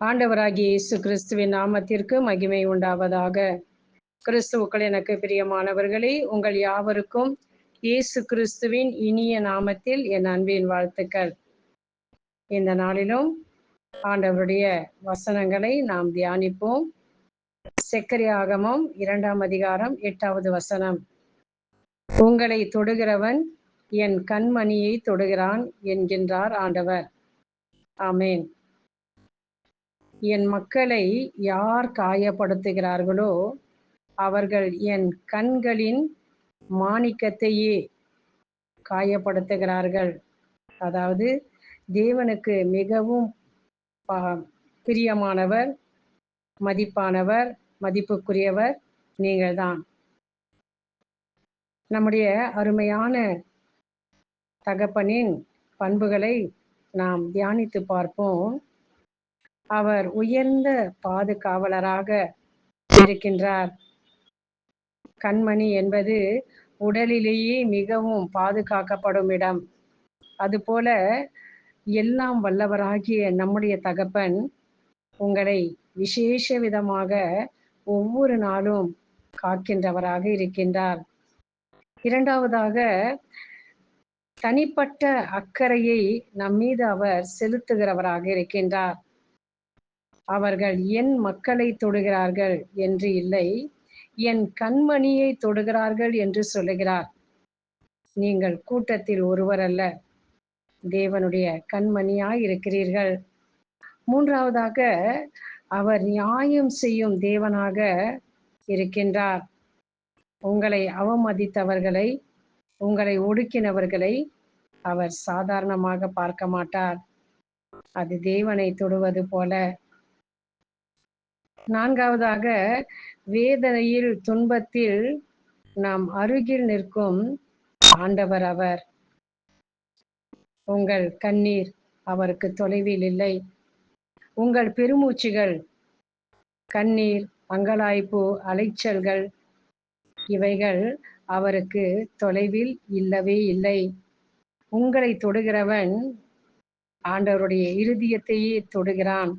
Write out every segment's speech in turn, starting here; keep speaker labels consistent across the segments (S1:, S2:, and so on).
S1: ஆண்டவராகிய இயேசு கிறிஸ்துவின் நாமத்திற்கு மகிமை உண்டாவதாக. கிறிஸ்துவுக்கள் எனக்கு பிரியமானவர்களே உங்கள் யாவருக்கும் இயேசு கிறிஸ்துவின் இனிய நாமத்தில் என் அன்பின் வாழ்த்துக்கள். இந்த நாளிலும் ஆண்டவருடைய வசனங்களை நாம் தியானிப்போம். செக்கரியாகமம் இரண்டாம் அதிகாரம் எட்டாவது வசனம். உங்களை தொடுகிறவன் என் கண்மணியை தொடுகிறான் என்கின்றார் ஆண்டவர். ஆமேன். என் மக்களை யார் காயப்படுத்துகிறார்களோ அவர்கள் என் கண்களின் மாணிக்கத்தையே காயப்படுத்துகிறார்கள். அதாவது தேவனுக்கு மிகவும் பிரியமானவர் மதிப்பானவர் மதிப்புக்குரியவர் நீங்கள்தான். நம்முடைய அருமையான தகப்பனின் பண்புகளை நாம் தியானித்து பார்ப்போம். அவர் உயர்ந்த பாதுகாவலராக இருக்கின்றார். கண்மணி என்பது உடலிலேயே மிகவும் பாதுகாக்கப்படும் இடம். அதுபோல எல்லாம் வல்லவராகிய நம்முடைய தகப்பன் உங்களை விசேஷ விதமாக ஒவ்வொரு நாளும் காக்கின்றவராக இருக்கின்றார். இரண்டாவதாக தனிப்பட்ட அக்கறையை நம்மீது அவர் செலுத்துகிறவராக இருக்கின்றார். அவர்கள் என் மக்களை தொடுகிறார்கள் என்று இல்லை என் கண்மணியை தொடுகிறார்கள் என்று சொல்லுகிறார். நீங்கள் கூட்டத்தில் ஒருவர் அல்ல தேவனுடைய கண்மணியாய் இருக்கிறீர்கள். மூன்றாவதாக அவர் நியாயம் செய்யும் தேவனாக இருக்கின்றார். உங்களை அவமதித்தவர்களை உங்களை ஒடுக்கினவர்களை அவர் சாதாரணமாக பார்க்க மாட்டார். அது தேவனை தொடுவது போல. நான்காவதாக வேதனையில் துன்பத்தில் நாம் அருகில் நிற்கும் ஆண்டவர் அவர். உங்கள் கண்ணீர் அவருக்கு தொலைவில் இல்லை. உங்கள் பெருமூச்சுகள் கண்ணீர் அங்கலாய்ப்பு அலைச்சல்கள் இவைகள் அவருக்கு தொலைவில் இல்லவே இல்லை. உங்களை தொடுகிறவன் ஆண்டவருடைய இருதயத்தையே தொடுகிறான்.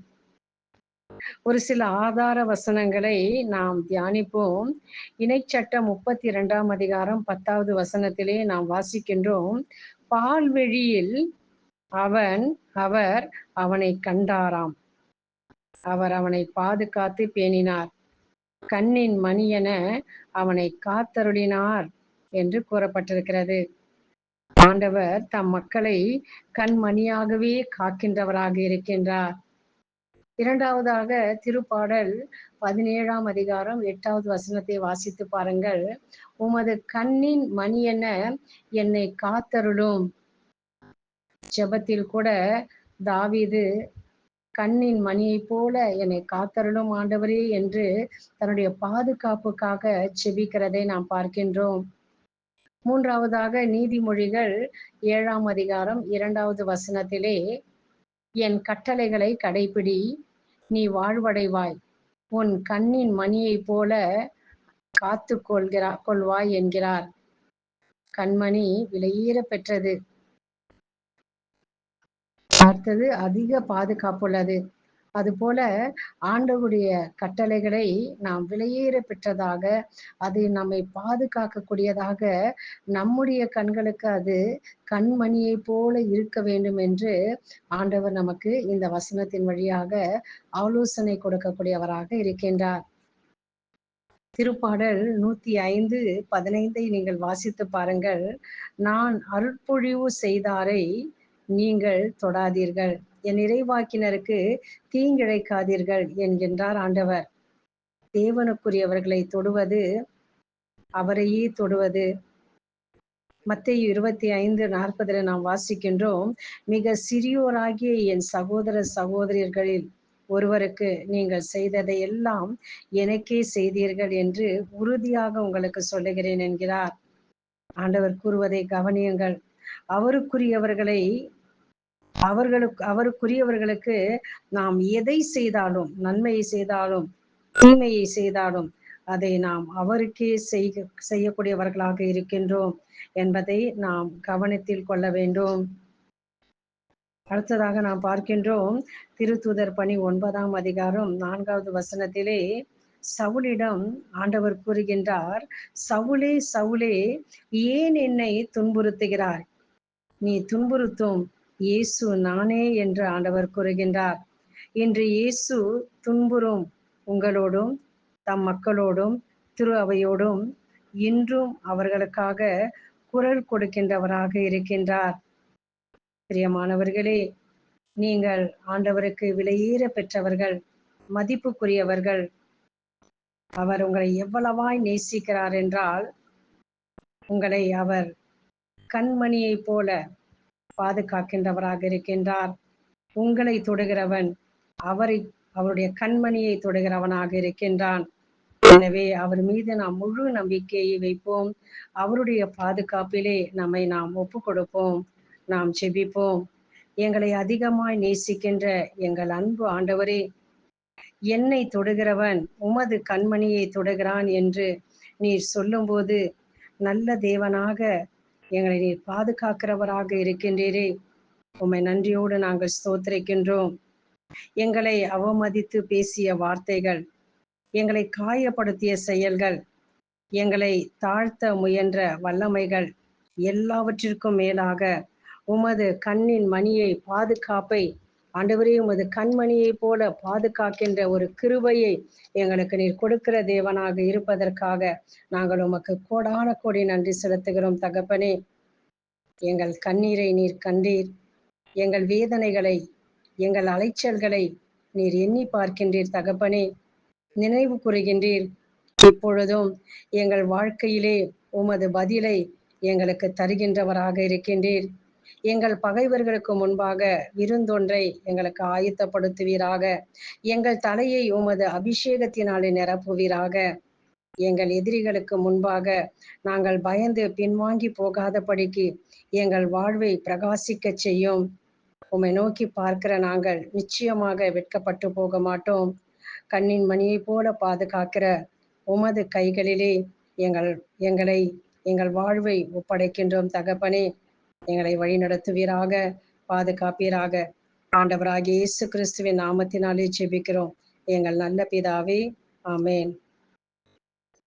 S1: ஒரு சில ஆதார வசனங்களை நாம் தியானிப்போம். இணைச்சட்டம் முப்பத்தி இரண்டாம் அதிகாரம் பத்தாவது வசனத்திலே நாம் வாசிக்கின்றோம். பால்வெளியில் அவன் அவர் அவனை கண்டாராம். அவர் அவனை பாதுகாத்து பேணினார். கண்ணின் மணியென அவனை காத்தருளினார் என்று கூறப்பட்டிருக்கிறது. ஆண்டவர் தம் மக்களை கண்மணியாகவே காக்கின்றவராக இருக்கின்றார். இரண்டாவதாக திருப்பாடல் பதினேழாம் அதிகாரம் எட்டாவது வசனத்தை வாசித்து பாருங்கள். உமது கண்ணின் மணி என என்னை காத்தருளும். ஜெபத்தில் கூட தாவிது கண்ணின் மணியை போல என்னை காத்தருளும் ஆண்டவரே என்று தன்னுடைய பாதுகாப்புக்காக செபிக்கிறதை நாம் பார்க்கின்றோம். மூன்றாவதாக நீதிமொழிகள் ஏழாம் அதிகாரம் இரண்டாவது வசனத்திலே என் கட்டளைகளை கடைபிடி நீ வாழ்வடைவாய். உன் கண்ணின் மணியை போல காத்து கொள்கிறா கொள்வாய் என்கிறார். கண்மணி விலையீற பெற்றது. அடுத்தது அதிக பாதுகாப்புள்ளது. அதுபோல ஆண்டவருடைய கட்டளைகளை நாம் விலையேற பெற்றதாக அது நம்மை பாதுகாக்கக்கூடியதாக நம்முடைய கண்களுக்கு அது கண்மணியை போல இருக்க வேண்டும் என்று ஆண்டவர் நமக்கு இந்த வசனத்தின் வழியாக ஆலோசனை கொடுக்கக்கூடியவராக இருக்கின்றார். திருப்பாடல் நூத்தி ஐந்து பதினைந்தை நீங்கள் வாசித்து பாருங்கள். நான் அருட்பொழிவு செய்தாரை நீங்கள் தொடாதீர்கள். என் இறைவாக்கினருக்கு தீங்கிழைக்காதீர்கள் என்கின்றார் ஆண்டவர். தேவனுக்குரியவர்களை தொடுவது அவரையே தொடுவது. மத்திய இருபத்தி ஐந்து நாற்பதுல நாம் வாசிக்கின்றோம் மிக சிறியோராகிய என் சகோதர சகோதரியர்களில் ஒருவருக்கு நீங்கள் செய்ததை எல்லாம் எனக்கே செய்தீர்கள் என்று உறுதியாக உங்களுக்கு சொல்லுகிறேன் என்கிறார். ஆண்டவர் கூறுவதை கவனியுங்கள். அவருக்குரியவர்களை அவர்களுக்கு அவருக்குரியவர்களுக்கு நாம் எதை செய்தாலும் நன்மையை செய்தாலும் தீமையை செய்தாலும் அதை நாம் அவருக்கே செய்ய செய்யக்கூடியவர்களாக இருக்கின்றோம் என்பதை நாம் கவனத்தில் கொள்ள வேண்டும். அடுத்ததாக நாம் பார்க்கின்றோம் திருத்தூதர் பணி ஒன்பதாம் அதிகாரம் நான்காவது வசனத்திலே சவுலிடம் ஆண்டவர் கூறுகின்றார் சவுலே சவுலே ஏன் என்னை துன்புறுத்துகிறார் நீ துன்புறுத்தும் இயேசு நானே என்று ஆண்டவர் கூறுகின்றார். இன்று இயேசு துன்புறும் உங்களோடும் தம் மக்களோடும் திரு அவையோடும் இன்றும் அவர்களுக்காக குரல் கொடுக்கின்றவராக இருக்கின்றார். பிரியமானவர்களே நீங்கள் ஆண்டவருக்கு விலையேற பெற்றவர்கள் மதிப்புக்குரியவர்கள். அவர் உங்களை எவ்வளவாய் நேசிக்கிறார் என்றால் உங்களை அவர் கண்மணியைப் போல பாதுகாக்கின்றவராக இருக்கின்றார். உங்களை தொடுகிறவன் அவரை அவருடைய கண்மணியை தொடுகிறவனாக இருக்கின்றான். எனவே அவர் மீது நாம் முழு நம்பிக்கையை வைப்போம். அவருடைய பாதுகாப்பிலே நம்மை நாம் ஒப்பு கொடுப்போம் நாம் செபிப்போம் எங்களை அதிகமாய் நேசிக்கின்ற எங்கள் அன்பு ஆண்டவரே என்னை தொடுகிறவன் உமது கண்மணியை தொடுகிறான் என்று நீர் சொல்லும்போது நல்ல தேவனாக எங்களை நீர் பாதுகாக்கிறவராக இருக்கின்றீரே. உம்மை நன்றியோடு நாங்கள் ஸ்தோத்திரிக்கின்றோம். எங்களை அவமதித்து பேசிய வார்த்தைகள் எங்களை காயப்படுத்திய செயல்கள் எங்களை தாழ்த்த முயன்ற வல்லமைகள் எல்லாவற்றிற்கும் மேலாக உமது கண்ணின் மணியை பாதுகாப்பை ஆண்டவரே உமது கண்மணியை போல பாதுகாக்கின்ற ஒரு கிருபையை எங்களுக்கு நீர் கொடுக்கிற தேவனாக இருப்பதற்காக நாங்கள் உமக்கு கோடான கோடி நன்றி செலுத்துகிறோம் தகப்பனே. எங்கள் கண்ணீரை நீர் கண்டீர். எங்கள் வேதனைகளை எங்கள் அலைச்சல்களை நீர் எண்ணி பார்க்கின்றீர் தகப்பனே. நினைவு கூறுகின்றீர். இப்பொழுதும் எங்கள் வாழ்க்கையிலே உமது பதிலை எங்களுக்கு தருகின்றவராக இருக்கின்றீர். எங்கள் பகைவர்களுக்கு முன்பாக விருந்தொன்றை எங்களுக்கு ஆயத்தப்படுத்துவீராக. எங்கள் தலையை உமது அபிஷேகத்தினாலே நிரப்புவீராக. எங்கள் எதிரிகளுக்கு முன்பாக நாங்கள் பயந்து பின்வாங்கி போகாதபடிக்கு எங்கள் வாழ்வை பிரகாசிக்க செய்யும். உம்மை நோக்கி பார்க்கிற நாங்கள் நிச்சயமாக வெட்கப்பட்டு போக மாட்டோம். கண்ணின் மணியை போல பாதுகாக்கிற உமது கைகளிலே எங்கள் எங்களை எங்கள் வாழ்வை ஒப்படைக்கின்றோம் தகப்பனே. எங்களை வழி நடத்துவீராக பாதுகாப்பீராக. ஆண்டவராக இயேசு கிறிஸ்துவின் நாமத்தினாலே ஜெபிக்கிறோம். எங்கள் நல்ல பிதாவே ஆமேன்.